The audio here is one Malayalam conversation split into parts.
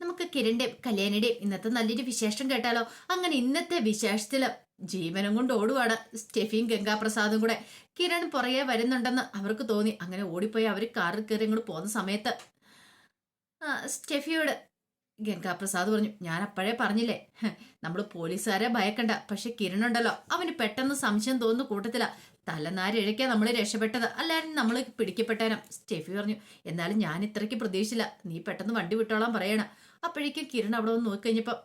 നമുക്ക് കിരണിന്റെയും കല്യാണിയുടെയും ഇന്നത്തെ നല്ലൊരു വിശേഷം കേട്ടാലോ? അങ്ങനെ ഇന്നത്തെ വിശേഷത്തിൽ ജീവനം കൊണ്ട് ഓടുവാണ് സ്റ്റെഫിയും ഗംഗാപ്രസാദും കൂടെ. കിരൺ പുറകെ വരുന്നുണ്ടെന്ന് അവർക്ക് തോന്നി. അങ്ങനെ ഓടിപ്പോയി അവർ കാറിൽ കയറി ഇങ്ങോട്ട് പോകുന്ന സമയത്ത് സ്റ്റെഫിയോട് ഗംഗാപ്രസാദ് പറഞ്ഞു ഞാൻ അപ്പോഴേ പറഞ്ഞില്ലേ നമ്മൾ പോലീസുകാരെ ഭയക്കണ്ട. പക്ഷെ കിരൺ ഉണ്ടല്ലോ അവന് പെട്ടെന്ന് സംശയം തോന്നുന്ന കൂട്ടത്തില. തലനാരിഴയ്ക്കാ നമ്മൾ രക്ഷപ്പെട്ടത്. അല്ലാതെ നമ്മൾ പിടിക്കപ്പെട്ടേനം. സ്റ്റെഫി പറഞ്ഞു എന്നാലും ഞാൻ ഇത്രയ്ക്ക് പ്രതീക്ഷിച്ചില്ല. നീ പെട്ടെന്ന് വണ്ടി വിട്ടോളാൻ പറയണ. അപ്പോഴേക്കും കിരൺ അവിടെ വന്ന് നോക്കിക്കഴിഞ്ഞപ്പോൾ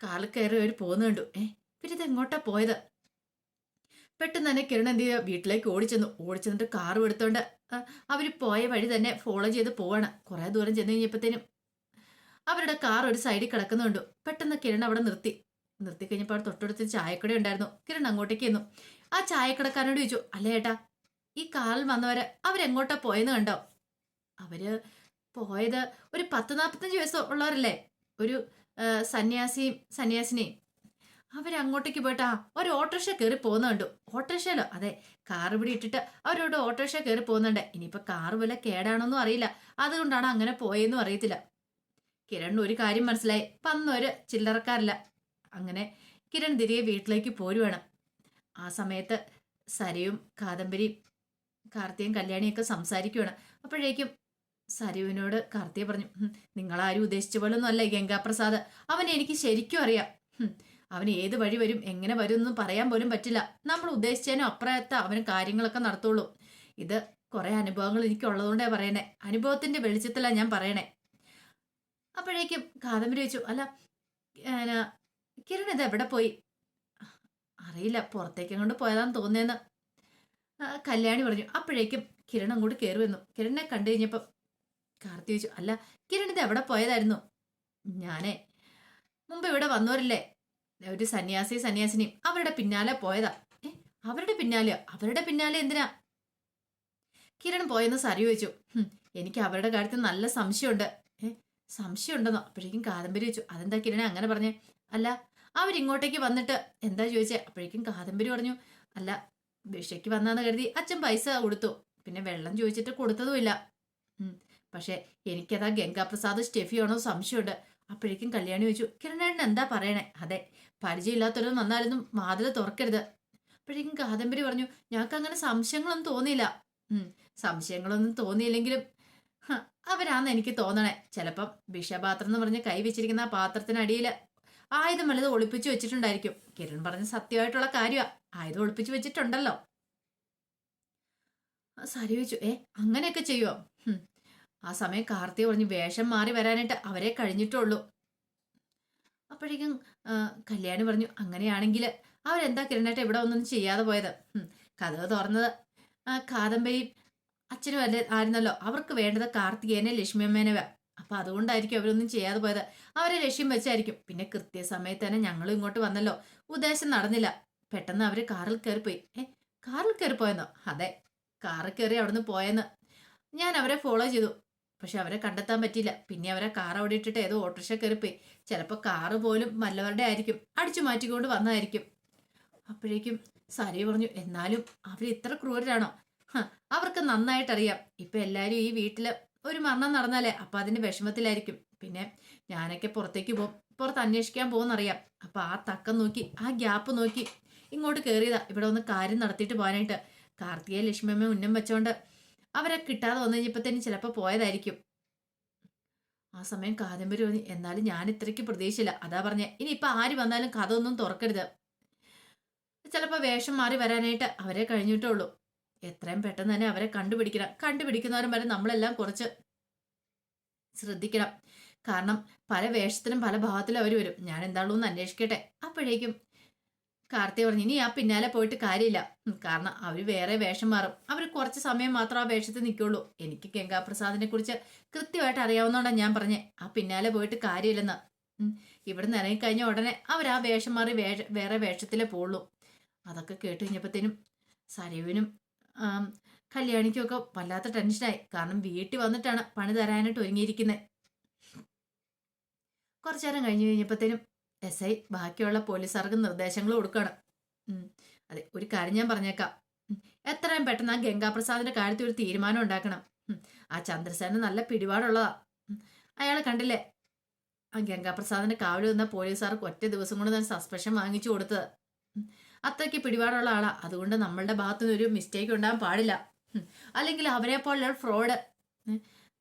കാലിൽ കയറി അവർ പോകുന്ന കണ്ടു. ഏ പിന്നെ ഇത് എങ്ങോട്ടാ പോയത്? പെട്ടെന്ന് തന്നെ കിരൺ എന്ത് ചെയ്യുക വീട്ടിലേക്ക് ഓടിച്ചെന്നു. ഓടിച്ചെന്നിട്ട് കാറും എടുത്തോണ്ട് അവർ പോയ വഴി തന്നെ ഫോളോ ചെയ്ത് പോവാണ്. കുറേ ദൂരം ചെന്ന് കഴിഞ്ഞപ്പോഴത്തേനും അവരുടെ കാർ ഒരു സൈഡിൽ കിടക്കുന്നുണ്ട് പെട്ടെന്ന് കിരൺ അവിടെ നിർത്തി. നിർത്തി കഴിഞ്ഞപ്പോൾ അവിടെ തൊട്ടടുത്ത് ചായക്കട ഉണ്ടായിരുന്നു. കിരൺ അങ്ങോട്ടേക്ക് ചെന്നു. ആ ചായക്കടക്കാരനോട് ചോദിച്ചു അല്ല ഏട്ടാ ഈ കാറിൽ വന്നവരെ അവരെങ്ങോട്ടാ പോയെന്ന് കണ്ടോ? അവർ പോയത് ഒരു പത്ത് നാൽപ്പത്തഞ്ച് വയസ്സ് ഉള്ളവരല്ലേ? ഒരു സന്യാസി സന്യാസിയും സന്യാസിനെയും. അവരങ്ങോട്ടേക്ക് പോയിട്ടാ ഒരു ഓട്ടോറിക്ഷ കയറി പോകുന്ന കണ്ടു. ഓട്ടോറിക്ഷയിലോ? അതെ കാർ ഇവിടെ ഇട്ടിട്ട് അവരോട് ഓട്ടോറിക്ഷ കയറി പോകുന്നുണ്ട്. ഇനിയിപ്പോൾ കാർ വല്ല കേടാണോന്നും അറിയില്ല. അതുകൊണ്ടാണ് അങ്ങനെ പോയെന്നും അറിയത്തില്ല. കിരൺ ഒരു കാര്യം മനസ്സിലായി. പന്നൊരു ചില്ലറക്കാരില്ല. അങ്ങനെ കിരൺ തിരികെ വീട്ടിലേക്ക് പോരുവാണ്. ആ സമയത്ത് സരയും കാദംബരിയും കാർത്തിയും കല്യാണിയൊക്കെ സംസാരിക്കുവാണ്. അപ്പോഴേക്കും സരുവിനോട് കാർത്തിയ പറഞ്ഞു "ഹും, നിങ്ങളാരും ഉദ്ദേശിച്ച പോലൊന്നും ഗംഗാപ്രസാദ്. അവനെ എനിക്ക് ശരിക്കും അറിയാം. അവൻ ഏത് വഴി വരും എങ്ങനെ വരും എന്നും പറയാൻ പോലും പറ്റില്ല. നമ്മൾ ഉദ്ദേശിച്ചതിനും അപ്പുറത്തെ അവന് കാര്യങ്ങളൊക്കെ നടത്തുള്ളൂ. ഇത് കുറെ അനുഭവങ്ങൾ എനിക്കുള്ളതുകൊണ്ടേ പറയണേ. അനുഭവത്തിന്റെ വെളിച്ചത്തിലാണ് ഞാൻ പറയണേ. അപ്പോഴേക്കും കാദംബരി വെച്ചു അല്ല കിരൺ ഇത് എവിടെ പോയി? അറിയില്ല പുറത്തേക്ക് അങ്ങോട്ട് പോയതാന്ന് തോന്നിയെന്ന് കല്യാണി പറഞ്ഞു. അപ്പോഴേക്കും കിരൺ അങ്ങോട്ട് കയറി വന്നു. കിരണിനെ കണ്ടു കഴിഞ്ഞപ്പോൾ കാർത്തി ചോദിച്ചു അല്ല കിരൺ ഇത് എവിടെ പോയതായിരുന്നു? ഞാനേ മുമ്പ് ഇവിടെ വന്നവരില്ലേ? ഒരു സന്യാസി സന്യാസിനിയും അവരുടെ പിന്നാലെ പോയതാ. ഏ അവരുടെ പിന്നാലെയോ? അവരുടെ പിന്നാലെ എന്തിനാ? കിരൺ പോയെന്ന് സരി ചോദിച്ചു. എനിക്ക് അവരുടെ കാര്യത്തിൽ നല്ല സംശയമുണ്ട്. ഏ സംശയമുണ്ടെന്നോ? അപ്പോഴേക്കും കാദംബരി വെച്ചു അതെന്താ കിരൺ അങ്ങനെ പറഞ്ഞേ? അല്ല അവരിങ്ങോട്ടേക്ക് വന്നിട്ട് എന്താ ചോദിച്ചേ? അപ്പോഴേക്കും കാദംബരി പറഞ്ഞു. അല്ല ഭിക്ഷയ്ക്ക് വന്നാന്ന് കരുതി അച്ഛൻ പൈസ കൊടുത്തു. പിന്നെ വെള്ളം ചോദിച്ചിട്ട് കൊടുത്തതുമില്ല. പക്ഷെ എനിക്കതാ ഗംഗാപ്രസാദ് സ്റ്റെഫിയാണോ സംശയമുണ്ട്. അപ്പോഴേക്കും കല്യാണി ചോദിച്ചു കിരണേട്ടൻ എന്താ പറയണേ? അതെ പരിചയമില്ലാത്തൊരു വന്നാലൊന്നും വാതിൽ തുറക്കരുത്. അപ്പോഴേക്കും കാദംബരി പറഞ്ഞു ഞങ്ങൾക്ക് അങ്ങനെ സംശയങ്ങളൊന്നും തോന്നിയില്ല. സംശയങ്ങളൊന്നും തോന്നിയില്ലെങ്കിലും അവരാന്ന് എനിക്ക് തോന്നണേ. ചിലപ്പം വിഷപാത്രം എന്ന് പറഞ്ഞ് കൈ വെച്ചിരിക്കുന്ന ആ പാത്രത്തിനടിയിൽ ആയുധം വലുത് ഒളിപ്പിച്ചു വെച്ചിട്ടുണ്ടായിരിക്കും. കിരൺ പറഞ്ഞ സത്യമായിട്ടുള്ള കാര്യമാ ആയുധം ഒളിപ്പിച്ചു വെച്ചിട്ടുണ്ടല്ലോ. സരി വെച്ചു ഏ അങ്ങനെയൊക്കെ ചെയ്യുമോ. ആ സമയം കാർത്തി പറഞ്ഞു വേഷം മാറി വരാനായിട്ട് അവരെ കഴിഞ്ഞിട്ടുള്ളൂ. അപ്പോഴേക്കും കല്യാണി പറഞ്ഞു അങ്ങനെയാണെങ്കിൽ അവരെന്താ കിരണേട്ട ഇവിടെ ഒന്നും ചെയ്യാതെ പോയത്. കഥവ് തുറന്നത് ആ, കാദംബരിയും അച്ഛനും അല്ലേ ആയിരുന്നല്ലോ. അവർക്ക് വേണ്ടത് കാർത്തികേനെ ലക്ഷ്മിയമ്മേനെ അപ്പൊ അതുകൊണ്ടായിരിക്കും അവരൊന്നും ചെയ്യാതെ പോയത്. അവരെ ലക്ഷ്യം വെച്ചായിരിക്കും. പിന്നെ കൃത്യസമയത്ത് തന്നെ ഞങ്ങളും ഇങ്ങോട്ട് വന്നല്ലോ. ഉദ്ദേശം നടന്നില്ല. പെട്ടെന്ന് അവർ കാറിൽ കയറിപ്പോയി. ഏ കാറിൽ കയറിപ്പോയെന്നോ? അതെ കാറിൽ കയറി അവിടുന്ന് പോയെന്ന്. ഞാൻ അവരെ ഫോളോ ചെയ്തു. പക്ഷെ അവരെ കണ്ടെത്താൻ പറ്റിയില്ല. പിന്നെ അവരെ കാർ അവിടെ ഇട്ടിട്ട് ഏതോ ഓട്ടോറിക്ഷ കയറിപ്പോയി. ചിലപ്പോൾ കാറ് പോലും നല്ലവരുടെ ആയിരിക്കും. അടിച്ചു മാറ്റിക്കൊണ്ട് വന്നതായിരിക്കും. അപ്പോഴേക്കും സാരി പറഞ്ഞു എന്നാലും അവർ ഇത്ര ക്രൂരരാണോ? അവർക്ക് നന്നായിട്ടറിയാം. ഇപ്പൊ എല്ലാരും ഈ വീട്ടിൽ ഒരു മരണം നടന്നാലേ അപ്പൊ അതിന്റെ വിഷമത്തിലായിരിക്കും. പിന്നെ ഞാനൊക്കെ പുറത്തേക്ക് പോകും. പുറത്ത് അന്വേഷിക്കാൻ പോകുന്നറിയാം. അപ്പൊ ആ തക്കം നോക്കി ആ ഗ്യാപ്പ് നോക്കി ഇങ്ങോട്ട് കയറിയതാ. ഇവിടെ ഒന്ന് കാര്യം നടത്തിയിട്ട് പോകാനായിട്ട്. കാർത്തിക ലക്ഷ്മിയമ്മ ഉന്നം വെച്ചോണ്ട് അവരെ കിട്ടാതെ വന്നു കഴിഞ്ഞപ്പോഴത്തേനും ചിലപ്പോൾ പോയതായിരിക്കും. ആ സമയം കാദംബരി പറഞ്ഞു എന്നാലും ഞാൻ ഇത്രയ്ക്ക് പ്രതീക്ഷയില്ല. അതാ പറഞ്ഞ ഇനിയിപ്പോൾ ആര് വന്നാലും കഥ ഒന്നും തുറക്കരുത്. ചിലപ്പോൾ വേഷം മാറി വരാനായിട്ട് അവരെ കഴിഞ്ഞിട്ടേ ഉള്ളൂ എത്രയും പെട്ടെന്ന് തന്നെ അവരെ കണ്ടുപിടിക്കണം. കണ്ടുപിടിക്കുന്നവരും വരെ നമ്മളെല്ലാം കുറച്ച് ശ്രദ്ധിക്കണം. കാരണം പല വേഷത്തിനും പല ഭാഗത്തിലും അവർ വരും. ഞാൻ എന്താണല്ലോ എന്ന് അന്വേഷിക്കട്ടെ. അപ്പോഴേക്കും കാർത്തിക പറഞ്ഞു ഇനി ആ പിന്നാലെ പോയിട്ട് കാര്യമില്ല. കാരണം അവർ വേറെ വേഷം മാറും. അവർ കുറച്ച് സമയം മാത്രം ആ വേഷത്തിൽ നിൽക്കുള്ളൂ. എനിക്ക് ഗംഗാപ്രസാദിനെ കുറിച്ച് കൃത്യമായിട്ട് അറിയാവുന്നതുകൊണ്ടാണ് ഞാൻ പറഞ്ഞേ. ആ പിന്നാലെ പോയിട്ട് കാര്യമില്ലെന്ന്. ഇവിടെ നിന്ന് ഇറങ്ങിക്കഴിഞ്ഞ ഉടനെ അവർ ആ വേഷം മാറി വേറെ വേഷത്തിലേ പോളൂ അതൊക്കെ കേട്ട് കഴിഞ്ഞപ്പോഴത്തേനും സരയുവിനും കല്യാണിക്കും ഒക്കെ വല്ലാത്ത ടെൻഷനായി. കാരണം വീട്ടിൽ വന്നിട്ടാണ് പണി തരാനായിട്ട് ഒരുങ്ങിയിരിക്കുന്നത് കുറച്ചു നേരം കഴിഞ്ഞ് കഴിഞ്ഞപ്പോഴത്തേനും എസ് ഐ ബാക്കിയുള്ള പോലീസുകാർക്ക് നിർദ്ദേശങ്ങൾ കൊടുക്കണം. അതെ ഒരു കാര്യം ഞാൻ പറഞ്ഞേക്കാം. എത്രയും പെട്ടെന്ന് ആ ഗംഗാപ്രസാദിന്റെ കാര്യത്തിൽ ഒരു തീരുമാനം ഉണ്ടാക്കണം. ആ ചന്ദ്രസേന നല്ല പിടിപാടുള്ളതാ. അയാളെ കണ്ടില്ലേ? ആ ഗംഗാപ്രസാദിന്റെ കാവിൽ നിന്ന പോലീസുകാർക്ക് ഒറ്റ ദിവസം കൊണ്ട് തന്നെ സസ്പെൻഷൻ വാങ്ങിച്ചു കൊടുത്തത്. അത്രയ്ക്ക് പിടിപാടുള്ള ആളാ. അതുകൊണ്ട് നമ്മളുടെ ഭാഗത്തുനിന്ന് ഒരു മിസ്റ്റേക്ക് ഉണ്ടാകാൻ പാടില്ല. അല്ലെങ്കിൽ അവരെ പോലുള്ള ഫ്രോഡ്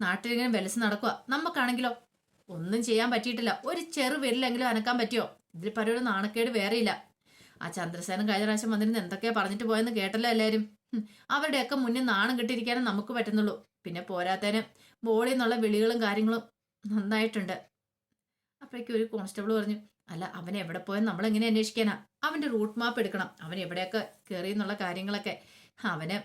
നാട്ടിലിങ്ങനെ വെലസ് നടക്കുക നമുക്കാണെങ്കിലോ? ഒന്നും ചെയ്യാൻ പറ്റിയിട്ടില്ല. ഒരു ചെറു വിരലെങ്കിലും അനക്കാൻ പറ്റിയോ? ഇതിൽ പലരും നാണക്കേട് വേറെയില്ല. ആ ചന്ദ്രസേനൻ കഴിഞ്ഞ പ്രാവശ്യം വന്നിരുന്ന് എന്തൊക്കെയാ പറഞ്ഞിട്ട് പോയെന്ന് കേട്ടല്ലോ എല്ലാവരും. അവരുടെയൊക്കെ മുന്നിൽ നാണം കിട്ടിയിരിക്കാനും നമുക്ക് പറ്റുന്നുള്ളൂ. പിന്നെ പോരാത്തതിന് ബോളിൽ നിന്നുള്ള വിളികളും കാര്യങ്ങളും നന്നായിട്ടുണ്ട്. അപ്പോഴേക്കും ഒരു കോൺസ്റ്റബിൾ പറഞ്ഞു അല്ല അവൻ എവിടെ പോയെന്ന് നമ്മൾ എങ്ങനെ അന്വേഷിക്കാനാ? അവന്റെ റൂട്ട് മാപ്പ് എടുക്കണം. അവൻ എവിടെയൊക്കെ കയറി എന്നുള്ള കാര്യങ്ങളൊക്കെ. അവന്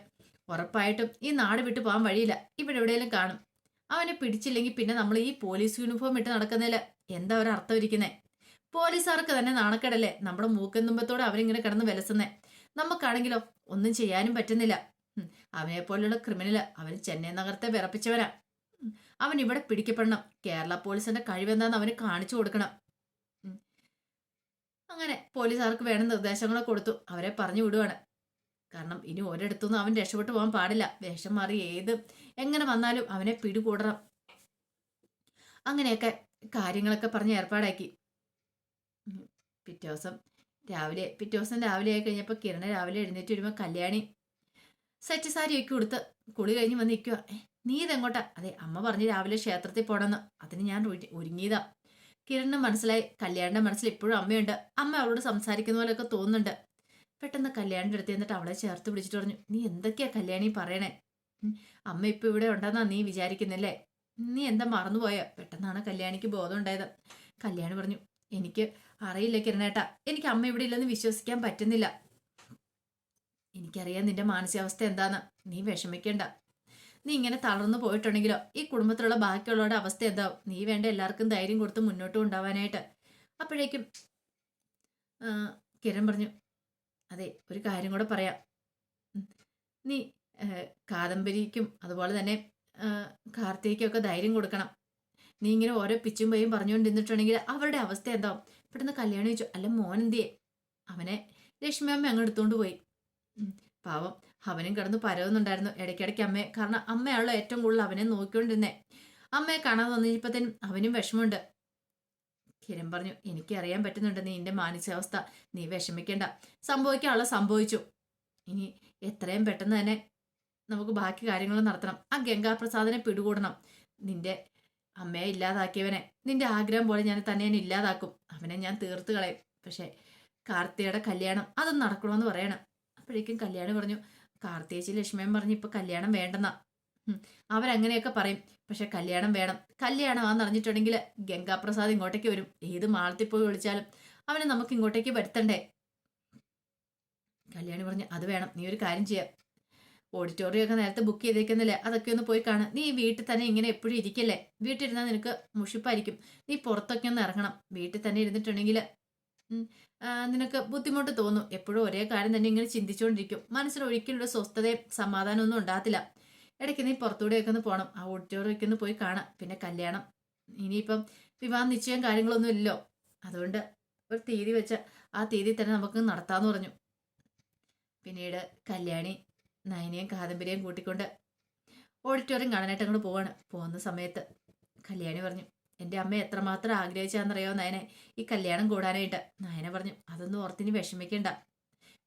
ഉറപ്പായിട്ടും ഈ നാട് വിട്ടു പോകാൻ വഴിയില്ല. ഇവിടെ എവിടെയെങ്കിലും കാണും. അവനെ പിടിച്ചില്ലെങ്കിൽ പിന്നെ നമ്മൾ ഈ പോലീസ് യൂണിഫോം ഇട്ട് നടക്കുന്നതിൽ എന്താ ഒരു അർത്ഥം ഇരിക്കുന്നേ? പോലീസുകാർക്ക് തന്നെ നാണക്കേടല്ലേ? നമ്മുടെ മൂക്കും തുമ്പത്തോടെ അവരിങ്ങനെ കിടന്ന് വിലസുന്നേ? നമുക്കാണെങ്കിലോ ഒന്നും ചെയ്യാനും പറ്റുന്നില്ല. അവനെ പോലുള്ള ക്രിമിനൽ അവൻ ചെന്നൈ നഗരത്തെ വിറപ്പിച്ചവരാ. അവൻ ഇവിടെ പിടിക്കപ്പെടണം. കേരള പോലീസിന്റെ കഴിവെന്താന്ന് അവന് കാണിച്ചു കൊടുക്കണം. അങ്ങനെ പോലീസുകാർക്ക് വേണ്ട നിർദ്ദേശങ്ങളൊക്കെ കൊടുത്തു. അവരെ പറഞ്ഞു വിടുവാണ്. കാരണം ഇനി ഒരിടത്തുനിന്നും അവൻ രക്ഷപ്പെട്ടു പോകാൻ പാടില്ല. വേഷം മാറി ഏത് എങ്ങനെ വന്നാലും അവനെ പിടികൂടണം. അങ്ങനെയൊക്കെ കാര്യങ്ങളൊക്കെ പറഞ്ഞ് ഏർപ്പാടാക്കി. പിറ്റേ ദിവസം രാവിലെ പിറ്റേ ദിവസം രാവിലെ ആയി കഴിഞ്ഞപ്പോൾ കിരണ രാവിലെ എഴുന്നേറ്റ് വരുമ്പോൾ കല്യാണി സെറ്റ് സാരിയൊക്കെ കൊടുത്ത് കുളി കഴിഞ്ഞ് വന്ന് നിൽക്കുക നീ ഇതെങ്ങോട്ടാ? അതെ അമ്മ പറഞ്ഞ് രാവിലെ ക്ഷേത്രത്തിൽ പോണെന്ന്. അതിന് ഞാൻ ഒരു- ഒരുങ്ങിയതാ. കിരണിന് മനസ്സിലായി കല്യാണിന്റെ മനസ്സിൽ ഇപ്പോഴും അമ്മയുണ്ട്. അമ്മ അവളോട് സംസാരിക്കുന്ന പോലെയൊക്കെ തോന്നുന്നുണ്ട്. പെട്ടെന്ന് കല്യാണിന്റെ അടുത്ത് എന്നിട്ട് അവളെ ചേർത്ത് പിടിച്ചിട്ട് പറഞ്ഞു നീ എന്തൊക്കെയാ കല്യാണി പറയണേ? അമ്മ ഇപ്പൊ ഇവിടെ ഉണ്ടെന്നാ നീ വിചാരിക്കുന്നല്ലേ? നീ എന്താ മറന്നുപോയോ? പെട്ടെന്നാണ് കല്യാണിക്ക് ബോധം ഉണ്ടായത് കല്യാണി പറഞ്ഞു എനിക്ക് അറിയില്ല കിരണേട്ടാ എനിക്ക് അമ്മ ഇവിടെ ഇല്ലെന്ന് വിശ്വസിക്കാൻ പറ്റുന്നില്ല. എനിക്കറിയാം നിന്റെ മാനസികാവസ്ഥ എന്താന്ന്. നീ വിഷമിക്കണ്ട. നീ ഇങ്ങനെ തളർന്നു പോയിട്ടുണ്ടെങ്കിലോ? ഈ കുടുംബത്തിലുള്ള ബാക്കിയുള്ളവരുടെ അവസ്ഥ എന്താവും? നീ വേണ്ട എല്ലാവർക്കും ധൈര്യം കൊടുത്ത് മുന്നോട്ട് കൊണ്ടുപോകാനായിട്ട് അപ്പോഴേക്കും കിരൺ പറഞ്ഞു അതെ ഒരു കാര്യം കൂടെ പറയാം. നീ കാദംബരിക്കും അതുപോലെ തന്നെ ആ, കാർത്തികയ്ക്കും ഒക്കെ ധൈര്യം കൊടുക്കണം. നീ ഇങ്ങനെ ഓരോ പിച്ചും പയ്യും പറഞ്ഞുകൊണ്ടിരുന്നിട്ടുണ്ടെങ്കിൽ അവരുടെ അവസ്ഥ എന്താവും പെട്ടെന്ന് കല്യാണം ചോദിച്ചു അല്ല മോൻ അവനെ ലക്ഷ്മി അമ്മ അങ്ങ് എടുത്തുകൊണ്ട് പോയി. പാവം അവനും കിടന്ന് പരവുന്നുണ്ടായിരുന്നു. ഇടയ്ക്കിടയ്ക്ക് അമ്മയെ കാരണം അമ്മയാണല്ലോ ഏറ്റവും കൂടുതൽ അവനെ നോക്കിക്കൊണ്ടിരുന്നേ. അമ്മയെ കാണാൻ തോന്നിയപ്പോഴത്തേനും അവനും വിഷമമുണ്ട്. കിരൺ പറഞ്ഞു എനിക്ക് അറിയാൻ പറ്റുന്നുണ്ട് നീ എന്റെ മാനസികാവസ്ഥ. നീ വിഷമിക്കേണ്ട. സംഭവിക്കാനുള്ള സംഭവിച്ചു. ഇനി എത്രയും പെട്ടെന്ന് തന്നെ നമുക്ക് ബാക്കി കാര്യങ്ങൾ നടത്തണം. ആ ഗംഗാപ്രസാദിനെ പിടികൂടണം. നിന്റെ അമ്മയെ ഇല്ലാതാക്കിയവനെ. നിന്റെ ആഗ്രഹം പോലെ ഞാൻ തന്നെ ഇല്ലാതാക്കും. അവനെ ഞാൻ തീർത്ത് കളയും. പക്ഷേ കാർത്തിയുടെ കല്യാണം അതൊന്നും നടക്കണമെന്ന് പറയണം. അപ്പോഴേക്കും കല്യാണം പറഞ്ഞു കാർത്തിയേച്ചി ലക്ഷ്മിയും പറഞ്ഞു ഇപ്പൊ കല്യാണം വേണ്ടെന്നാ. അവരങ്ങനെയൊക്കെ പറയും. പക്ഷെ കല്യാണം വേണം. കല്യാണം അറിഞ്ഞിട്ടുണ്ടെങ്കിൽ ഗംഗാപ്രസാദ് ഇങ്ങോട്ടേക്ക് വരും. ഏത് മാളത്തിൽ പോയി വിളിച്ചാലും അവനെ നമുക്ക് ഇങ്ങോട്ടേക്ക് വരുത്തണ്ടേ? കല്യാണി പറഞ്ഞു അത് വേണം. നീ ഒരു കാര്യം ചെയ്യാം. ഓഡിറ്റോറിയം ഒക്കെ നേരത്തെ ബുക്ക് ചെയ്തേക്കുന്നില്ലേ? അതൊക്കെ ഒന്ന് പോയി കാണും. നീ വീട്ടിൽ തന്നെ ഇങ്ങനെ എപ്പോഴും ഇരിക്കല്ലേ? വീട്ടിലിരുന്നാൽ നിനക്ക് മുഷിപ്പായിരിക്കും. നീ പുറത്തൊക്കെ ഒന്ന് ഇറങ്ങണം. വീട്ടിൽ തന്നെ ഇരുന്നിട്ടുണ്ടെങ്കിൽ നിനക്ക് ബുദ്ധിമുട്ട് തോന്നും. എപ്പോഴും ഒരേ കാര്യം തന്നെ ഇങ്ങനെ ചിന്തിച്ചുകൊണ്ടിരിക്കും. മനസ്സിൽ ഒരിക്കലും ഒരു സ്വസ്ഥതയും സമാധാനമൊന്നും ഉണ്ടാകത്തില്ല. ഇടയ്ക്ക് നീ പുറത്തുകൂടെയൊക്കെ ഒന്ന് പോകണം ആ ഓഡിറ്റോറിയൊക്കെ ഒന്ന് പോയി കാണാം. പിന്നെ കല്യാണം. ഇനിയിപ്പം വിവാഹ നിശ്ചയം കാര്യങ്ങളൊന്നും ഇല്ലല്ലോ. അതുകൊണ്ട് ഒരു തീയതി വെച്ച ആ തീയതി തന്നെ നമുക്ക് നടത്താമെന്ന് പറഞ്ഞു. പിന്നീട് കല്യാണി നയനയും കാദംബരിയും കൂട്ടിക്കൊണ്ട് ഓഡിറ്റോറിയം കാണാനായിട്ട് അങ്ങോട്ട് പോവാണ്. പോകുന്ന സമയത്ത് കല്യാണി പറഞ്ഞു എന്റെ അമ്മ എത്രമാത്രം ആഗ്രഹിച്ചാന്നറിയോ നയനെ? ഈ കല്യാണം കൂടാനായിട്ട്. നയന പറഞ്ഞു അതൊന്നും ഓർത്തിനി വിഷമിക്കേണ്ട.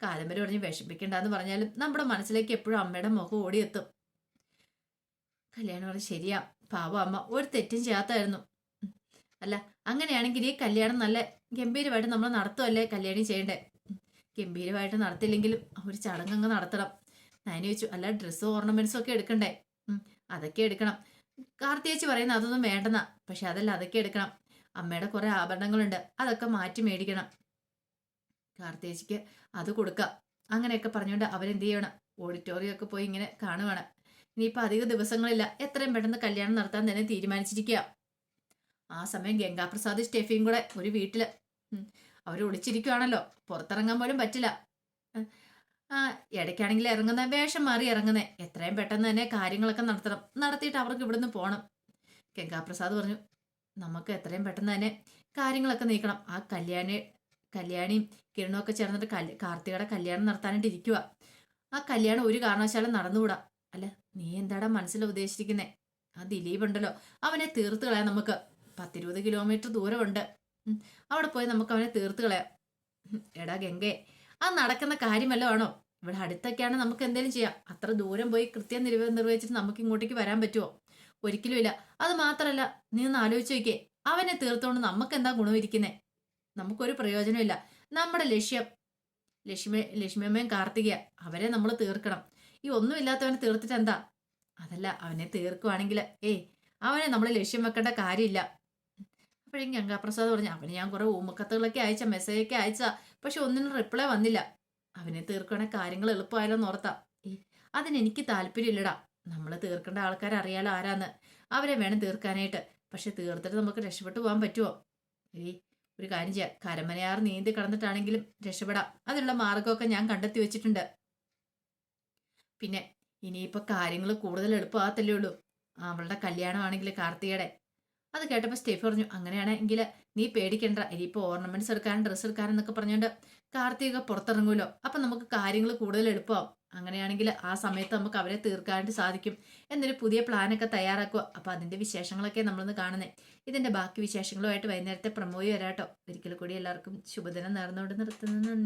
കാദംബരി പറഞ്ഞു വിഷമിക്കണ്ട എന്ന് പറഞ്ഞാലും നമ്മുടെ മനസ്സിലേക്ക് എപ്പോഴും അമ്മയുടെ മുഖം ഓടിയെത്തും. കല്യാണം പറഞ്ഞു ശരിയാ. പാവം അമ്മ. ഒരു തെറ്റും ചെയ്യാത്തായിരുന്നു. അല്ല അങ്ങനെയാണെങ്കിൽ ഈ കല്യാണം നല്ല ഗംഭീരമായിട്ട് നമ്മൾ നടത്തുമല്ലേ കല്യാണി ചെയ്യണ്ടേ? ഗംഭീരമായിട്ട് നടത്തില്ലെങ്കിലും ഒരു ചടങ്ങ് നടത്തണം. നാനി ചോദിച്ചു അല്ല ഡ്രസ്സും ഓർണമെന്റ്സും ഒക്കെ എടുക്കണ്ടേ. അതൊക്കെ എടുക്കണം. കാർത്തിയേച്ചി പറയുന്ന അതൊന്നും വേണ്ടെന്നാ. പക്ഷെ അതല്ല അതൊക്കെ എടുക്കണം. അമ്മയുടെ കുറെ ആഭരണങ്ങളുണ്ട്. അതൊക്കെ മാറ്റി മേടിക്കണം. കാർത്തിയേച്ചിക്ക് അത് കൊടുക്കാം. അങ്ങനെയൊക്കെ പറഞ്ഞുകൊണ്ട് അവരെന്ത് ചെയ്യണം? ഓഡിറ്റോറിയം ഒക്കെ പോയി ഇങ്ങനെ കാണുവാണ്. ഇനിയിപ്പോൾ അധിക ദിവസങ്ങളില്ല. എത്രയും പെട്ടെന്ന് കല്യാണം നടത്താൻ തന്നെ തീരുമാനിച്ചിരിക്കുക ആ സമയം ഗംഗാപ്രസാദ് സ്റ്റെഫിയും കൂടെ ഒരു വീട്ടിൽ അവർ ഒളിച്ചിരിക്കുവാണല്ലോ. പുറത്തിറങ്ങാൻ പോലും പറ്റില്ല. ആ ഇടയ്ക്കാണെങ്കിൽ ഇറങ്ങുന്ന. വേഷം മാറി ഇറങ്ങുന്നേ. എത്രയും പെട്ടെന്ന് തന്നെ കാര്യങ്ങളൊക്കെ നടത്തണം. നടത്തിയിട്ട് അവർക്ക് ഇവിടുന്ന് പോകണം ഗംഗാപ്രസാദ് പറഞ്ഞു നമുക്ക് എത്രയും പെട്ടെന്ന് തന്നെ കാര്യങ്ങളൊക്കെ നീക്കണം. ആ കല്യാണി കല്യാണിയും കിരണും ഒക്കെ ചേർന്നിട്ട് കല്യ കാർത്തികയുടെ കല്യാണം നടത്താനായിട്ട് ഇരിക്കുക ആ കല്യാണം ഒരു കാരണവശാലും നടന്നുകൂടാ. അല്ല? നീ എന്താടാ മനസ്സിൽ ഉദ്ദേശിച്ചിരിക്കുന്നേ ആ ദിലീപ് ഉണ്ടല്ലോ അവനെ തീർത്ത് കളയാം നമുക്ക്. പത്തിരുപത് കിലോമീറ്റർ ദൂരമുണ്ട്. അവിടെ പോയി നമുക്ക് അവനെ തീർത്ത് കളയാം. എടാ ഗംഗേ ആ നടക്കുന്ന കാര്യമല്ലോ ആണോ? ഇവിടെ അടുത്തൊക്കെയാണ് നമുക്ക് എന്തേലും ചെയ്യാം. അത്ര ദൂരം പോയി കൃത്യം നിർവ നിർവഹിച്ചിട്ട് നമുക്ക് ഇങ്ങോട്ടേക്ക് വരാൻ പറ്റുമോ ഒരിക്കലും ഇല്ല. അത് മാത്രമല്ല നീ ഒന്ന് ആലോചിച്ച് നോക്കിയേ. അവനെ തീർത്തുകൊണ്ട് നമുക്ക് എന്താ ഗുണമിരിക്കുന്നേ നമുക്കൊരു പ്രയോജനമില്ല നമ്മുടെ ലക്ഷ്യം ലക്ഷ്മി ലക്ഷ്മിയമ്മയും കാർത്തികയ. അവരെ നമ്മൾ തീർക്കണം. ഈ ഒന്നുമില്ലാത്തവനെ തീർത്തിട്ട് എന്താ? അതല്ല അവനെ തീർക്കുവാണെങ്കിൽ ഏയ് അവനെ നമ്മൾ ലക്ഷ്യം വെക്കേണ്ട കാര്യമില്ല. അപ്പോഴേക്കും ഗംഗാപ്രസാദ് പറഞ്ഞു അവന് ഞാൻ കുറെ ഊമക്കത്തുകളൊക്കെ അയച്ച മെസ്സേജൊക്കെ അയച്ച പക്ഷെ ഒന്നിനും റിപ്ലൈ വന്നില്ല. അവനെ തീർക്കണേ കാര്യങ്ങൾ എളുപ്പമായാലോ ഓർത്താം. അതിനെനിക്ക് താല്പര്യമില്ലടാ. നമ്മൾ തീർക്കേണ്ട ആൾക്കാർ അറിയാലോ ആരാന്ന്. അവരെ വേണം തീർക്കാനായിട്ട്. പക്ഷെ തീർത്തിട്ട് നമുക്ക് രക്ഷപ്പെട്ടു പോകാൻ പറ്റുമോ ഏയ് ഒരു കാര്യം ചെയ്യാം. കരമനയാർ നീന്തി കടന്നിട്ടാണെങ്കിലും രക്ഷപ്പെടാം. അതിനുള്ള മാർഗമൊക്കെ ഞാൻ കണ്ടെത്തി വെച്ചിട്ടുണ്ട്. പിന്നെ ഇനിയിപ്പോ കാര്യങ്ങൾ കൂടുതൽ എളുപ്പമാകത്തല്ലേ ഉള്ളൂ. അവളുടെ കല്യാണമാണെങ്കിൽ കാർത്തികയുടെ. അത് കേട്ടപ്പോൾ സ്റ്റെഫി പറഞ്ഞു അങ്ങനെയാണെങ്കിൽ നീ പേടിക്കണ്ട. ഇനിയിപ്പോൾ ഓർണമെന്റ്സ് എടുക്കാനും ഡ്രസ്സ് എടുക്കാനും എന്നൊക്കെ പറഞ്ഞുകൊണ്ട് കാർത്തിക പുറത്തിറങ്ങുമല്ലോ. അപ്പം നമുക്ക് കാര്യങ്ങൾ കൂടുതൽ എളുപ്പമാവും. അങ്ങനെയാണെങ്കിൽ ആ സമയത്ത് നമുക്ക് അവരെ തീർക്കാനായിട്ട് സാധിക്കും. എന്നൊരു പുതിയ പ്ലാനൊക്കെ തയ്യാറാക്കുക അപ്പം അതിന്റെ വിശേഷങ്ങളൊക്കെ നമ്മളൊന്ന് കാണുന്നേ. ഇതിന്റെ ബാക്കി വിശേഷങ്ങളുമായിട്ട് വൈകുന്നേരത്തെ പ്രമോയി വരാട്ടോ. ഒരിക്കൽ കൂടി എല്ലാവർക്കും ശുഭദിനം നേർന്നുകൊണ്ട് നിർത്തുന്നു.